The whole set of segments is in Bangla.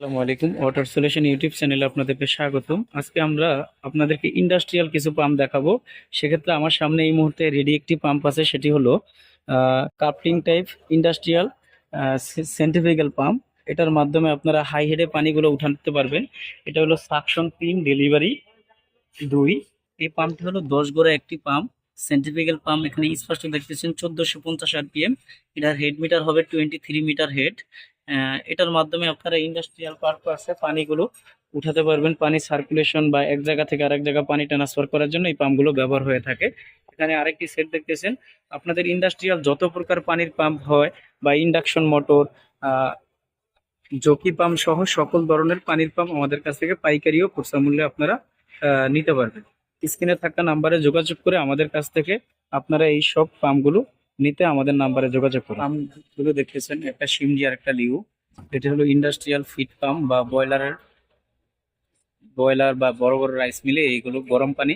আসসালামু আলাইকুম। ওয়াটার সলিউশন ইউটিউব চ্যানেলে আপনাদেরকে স্বাগতম। আজকে আমরা আপনাদেরকে ইন্ডাস্ট্রিয়াল কিছু পাম্প দেখাবো। সেক্ষেত্রে আমার সামনে এই মুহূর্তে রেডি একটি পাম্প আছে, সেটি হলো coupling type industrial centrifugal pump এটার মাধ্যমে আপনারা হাই হেডে পানিগুলো উঠাতে পারবেন। এটা হলো সাকশন তিন ডেলিভারি দুই। এই পাম্পটি হলো দশ গোড়া একটি পাম্প সেন্টিফিক্যাল পাম্প এখানে স্পষ্ট দেখতেছেন, চোদ্দোশো পঞ্চাশ আরপিএম এটার হেড মিটার হবে টোয়েন্টি থ্রি মিটার হেড এটার মাধ্যমে আপনারা ইন্ডাস্ট্রিয়াল পারপাসে পানিগুলো উঠাতে পারবেন। পানি সার্কুলেশন বা এক জায়গা থেকে আরেক জায়গা পানি ট্রান্সফার করার জন্য এই পাম্পগুলো ব্যবহার হয়ে থাকে। এখানে আরেকটি সেট দেখতেছেন। আপনাদের ইন্ডাস্ট্রিয়াল যত প্রকার পানির পাম্প হয় বা ইন্ডাকশন মোটর জকি পাম্প সহ সকল ধরনের পানির পাম্প আমাদের কাছ থেকে পাইকারি ও খুচরা মূল্যে আপনারা নিতে পারবেন। স্ক্রিনে থাকা নাম্বারে যোগাযোগ করে আমাদের কাছ থেকে আপনারা এই সব পাম্পগুলো নিতে আমাদের নাম্বারে যোগাযোগ করুন। পাম্পগুলো দেখতেছেন একটা সিমজি আর একটা লিউ। এটা হলো ইন্ডাস্ট্রিয়াল ফিড পাম্প বা বয়লারের বয়লার বা বড় বড় রাইস মিলে এইগুলো গরম পানি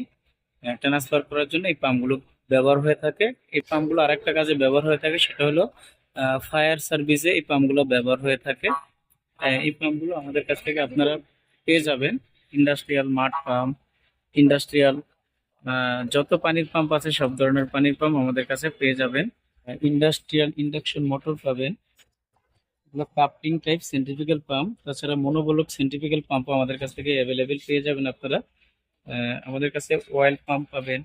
ট্রান্সফার করার জন্য এই পাম্পগুলো ব্যবহার হয়ে থাকে। এই পাম্পগুলো আরেকটা কাজে ব্যবহার হয়ে থাকে, সেটা হলো ফায়ার সার্ভিসে এই পাম্পগুলো ব্যবহার হয়ে থাকে। এই পাম্পগুলো আমাদের কাছ থেকে আপনারা পেয়ে যাবেন। ইন্ডাস্ট্রিয়াল মাঠ পাম্প ইন্ডাস্ট্রিয়াল যত পানির পাম্প আছে, সব ধরনের পানির পাম্প আমাদের কাছে পেয়ে যাবেন। ইন্ডাস্ট্রিয়াল ইন্ডাকশন মোটর পাবেন। এগুলো কাপলিং টাইপ সেন্ট্রিফিক্যাল পাম্প তাছাড়া মনোবলক সেন্ট্রিফিক্যাল পাম্প আমাদের কাছ থেকে অ্যাভেলেবেল পেয়ে যাবেন আপনারা। আমাদের কাছে অয়েল পাম্প পাবেন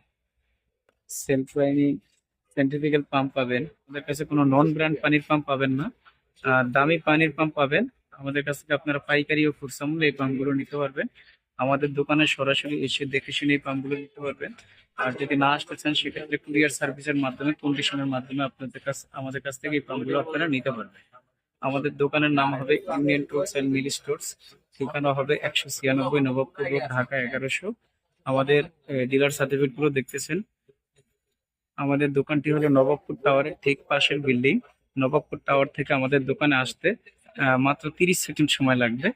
সেলফ রাইনিং সেন্ট্রিফিক্যাল পাম্প পাবেন। আমাদের কাছে কোনো নন ব্র্যান্ড পানির পাম্প পাবেন না। দামি পানির পাম্প পাবেন। আমাদের কাছ থেকে আপনারা পাইকারি ও খুচরা এই পাম্পগুলো নিতে পারবেন। আমাদের দোকানে সরাসরি এসে দেখে শুনে এই পাম্পগুলো নিতে পারবেন। আর যদি না আসতে চান, সেক্ষেত্রে কুরিয়ার সার্ভিসের মাধ্যমে কন্ডিশনের মাধ্যমে আপনাদের কাছ, আমাদের কাছ থেকে এই পাম্পগুলো আপনারা নিতে পারবেন। আমাদের দোকানের নাম হবে ইন্ডিয়ান টুলস অ্যান্ড মিলি স্টোর্স ঠিকানা হবে একশো ছিয়ানব্বই নবাবপুর ঢাকা এগারোশো। আমাদের ডিলার সার্টিফিকেটগুলো দেখতেছেন। আমাদের দোকানটি হলো নবাবপুর টাওয়ারের ঠিক পাশের বিল্ডিং। নবাবপুর টাওয়ার থেকে আমাদের দোকানে আসতে মাত্র তিরিশ সেকেন্ড সময় লাগবে।